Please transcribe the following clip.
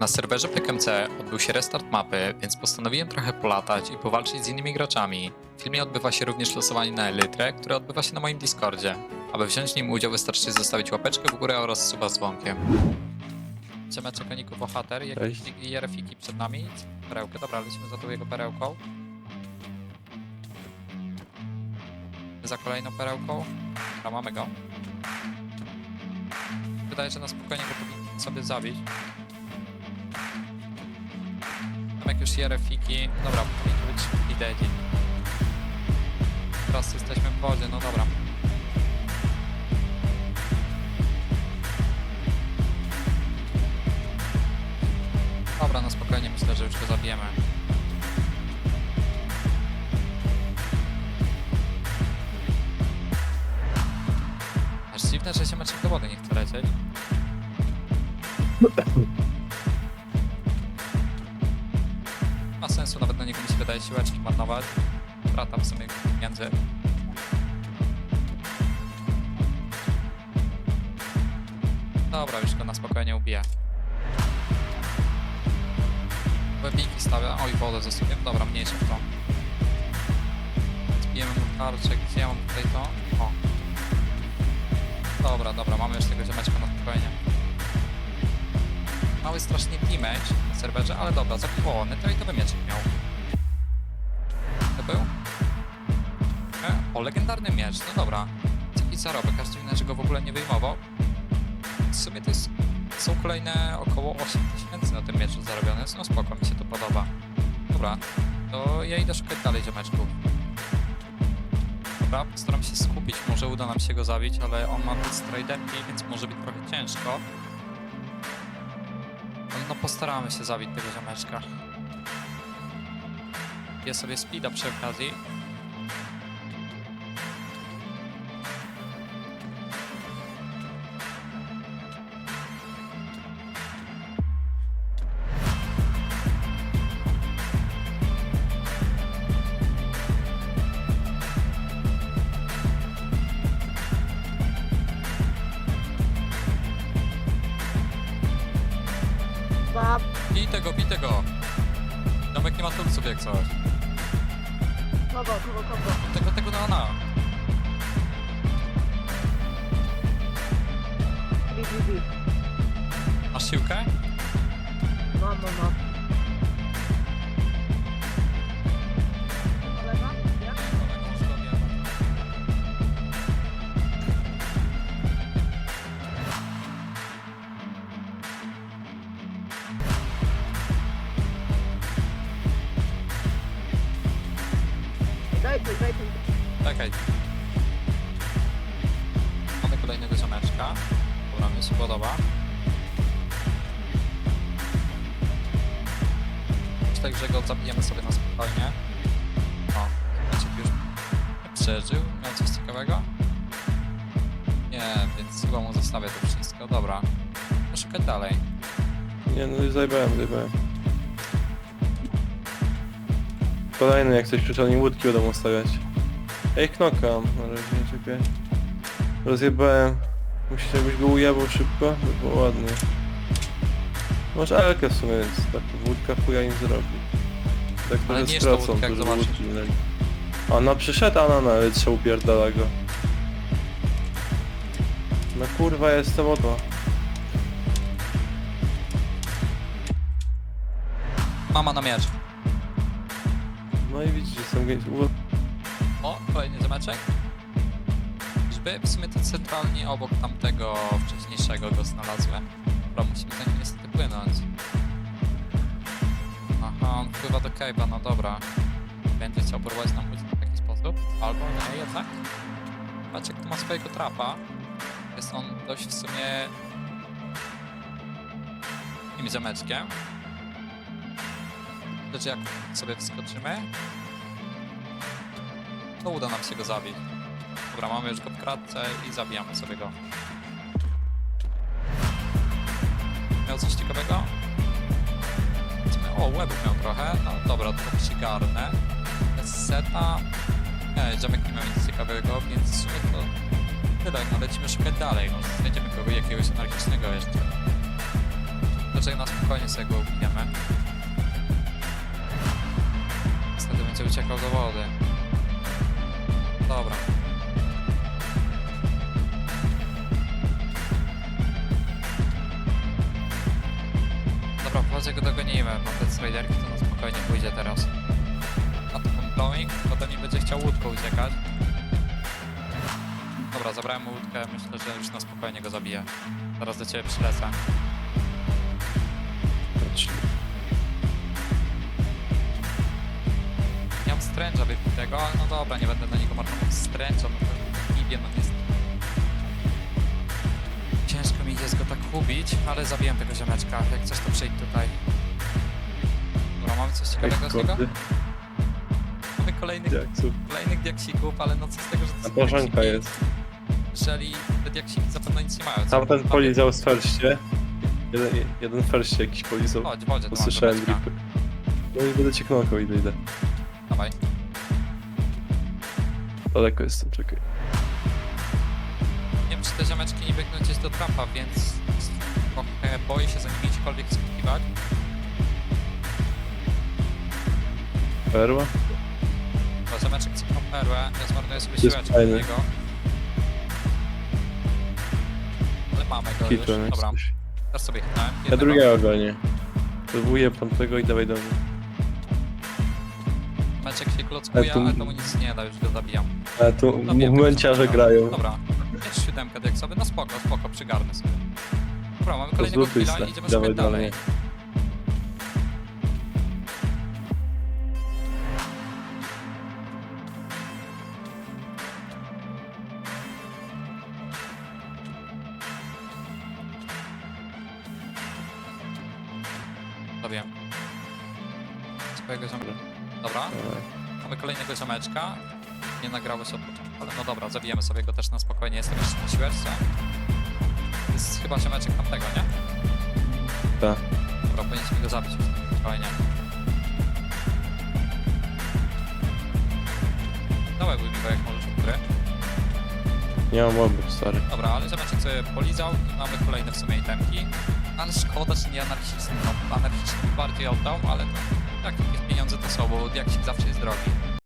Na serwerze PKMC odbył się restart mapy, więc postanowiłem trochę polatać i powalczyć z innymi graczami. W filmie odbywa się również losowanie na Elytrę, które odbywa się na moim Discordzie. Aby wziąć w nim udział wystarczy zostawić łapeczkę w górę oraz suba z dzwonkiem. Ciemeczek Oniku Bohater, jakieś Cześć. jerefiki przed nami. Perełkę, dobra, lecimy za tą jego perełką. Za kolejną perełką. Dobra, mamy go. Wydaje się, że na spokojnie go powinien sobie zabić. Jak już jerefiki. Dobra, powinien być idedzi. Teraz jesteśmy w wodzie, no dobra. Dobra, na spokojnie myślę, że już go zabijemy. Aż dziwne, że się meczek do wody nie chce lecieć. wydaje siłeczki marnować. Strata w sumie między. Dobra, już go na spokojnie ubiję. Webiki stawia. Oj, wodę zasypię. Dobra, mniejsze to. Zbijemy mu tarczę. Gdzie ja mam tutaj to? O. Dobra, dobra, mamy już tego ziomeczka na spokojnie. Mały strasznie damage na serwerze, ale dobra, zakupował. Netrite'owy mieczek miał. Był? E, o, legendarny miecz, no dobra. Jaki zarobek, aż dziwne, że go w ogóle nie wyjmował. W sumie to jest, są kolejne około 8 tysięcy na tym mieczu zarobione, no spoko, mi się to podoba. Dobra, to ja idę szukać dalej ziomeczków. Dobra, staram się skupić, może uda nam się go zabić, ale on ma te striderki, więc może być trochę ciężko. Ale no postaramy się zabić tego ziomeczka. Jest sobie speeda przy okazji. Bij tego, bij tego! Domek nie ma tulców jak coś. Kogo, kogo, kogo? Tego, tego na na. Bi. Masz siłkę? No, no, no. Daj tu. Czekaj. Mamy kolejnego ziomeczka. Dobra, mi się podoba. Myślę, że go zabijemy sobie na spokojnie. O, Maciek już przeżył. Miał coś ciekawego? Nie, więc chyba mu zostawię to wszystko. Dobra. Szukać dalej. Nie, no już zajebałem, zajebałem. Kolejny, jak coś przyczalni łódki będą ustawiać. Ej, knokam, na razie, czekaj. Rozjebałem. Musicie, żebyś go ujebał szybko, by było ładnie. Może Elkę w sumie, więc tak łódka chuja im zrobi. Tak Ale trochę nie jest to stracą, łódka, jak zobaczysz. łódki minęli. A no przyszedł Anana, ale trzeba upierdala go. No kurwa, jestem oto. Mama na miecz. No i widzisz, jestem gęś... O, kolejny ziomeczek. Żeby w sumie to centralnie obok tamtego wcześniejszego go znalazłem. Dobra, musimy za nim niestety płynąć. Aha, on pływa do Cave'a, no dobra. Będzie chciał porwać nam w taki sposób. Albo nie, jednak. Jak tu ma swojego trapa. Jest on dość w sumie... Takim ziomeczkiem. Lecz jak sobie wskoczymy, to uda nam się go zabić. Dobra, mamy już go w kratce i zabijamy sobie go. Miał coś ciekawego? O, łebów miał trochę. No dobra, to przygarnę. Seta. Nie, ziomek nie miał nic ciekawego, więc w sumie to tyle. No lecimy szukać dalej. Może znajdziemy kogo jakiegoś anarchicznego jeszcze. Myślę, że na spokojnie sobie go ubijemy. Będzie uciekał do wody. Dobra. Dobra, razie go dogonimy, bo te spiderki to na spokojnie pójdzie teraz. A to ten blowing, potem nie będzie chciał łódką uciekać. Dobra, zabrałem mu łódkę, myślę, że już na spokojnie go zabiję. Zaraz do ciebie przylecę. Mam stręcza wypitego, ale no dobra, nie będę na niego marnował stręcza, no to nibie, no jest... Ciężko mi jest go tak ubić, ale zabiłem tego ziomeczka. Jak coś to przyjdź tutaj. Dobra, mamy coś ciekawego z niego? Mamy kolejnych, kolejnych diaksików, ale no co z tego, że to A są Bożenka diaksiki, jest. Jeżeli te diaksiki zapewne nic nie mają. co? Tamten polizał z ferście. Jeden, jeden ferście jakiś polizał. Chodź, tu mam Usłyszałem ziomeczka. gripy. No i będę cię knokał, idę, idę. Dawaj. Daleko jestem, czekaj. Nie wiem, czy te ziomeczki nie biegną gdzieś do trapa, więc trochę boję się za nimi gdziekolwiek skakiwać. Perła? Bo ziomeczek cyknął perłę, ja zmarnuję sobie jest siłeczkę do niego. Ale mamy go już, dobra. coś. Teraz sobie chytnąłem. Ja drugiego gonię. Próbuję tamtego i dawaj do mnie. Meczek się klockuje, Ale tu- ale to mu nic nie da, już go zabijam. Ale tu Zabiję tego grają. Dobra, jest siódemkę jak sobie, no spoko, spoko, przygarnę sobie. Dobra, mamy kolejnego chwila i idziemy Dawaj sobie dalej. mnie. Zabiję. Swojego ziomeczka. Dobra, Dawaj. mamy kolejnego ziomeczka. Nie od początku, ale no dobra, zabijemy sobie go też na spokojnie, jestem jeszcze na siłeczce. To jest chyba ziomeczek tamtego, nie? Tak. Dobra, powinniśmy go zabić spokojnie. Dawaj go jak możesz od gry. Nie mam łobów, stary. Dobra, ale ziomeczek sobie polizał i mamy kolejne w sumie itemki. Ale szkoda, że nie anarchistą. No, anarchistą bardziej oddał, ale no, jakieś pieniądze to są, bo diaksik zawsze jest drogi.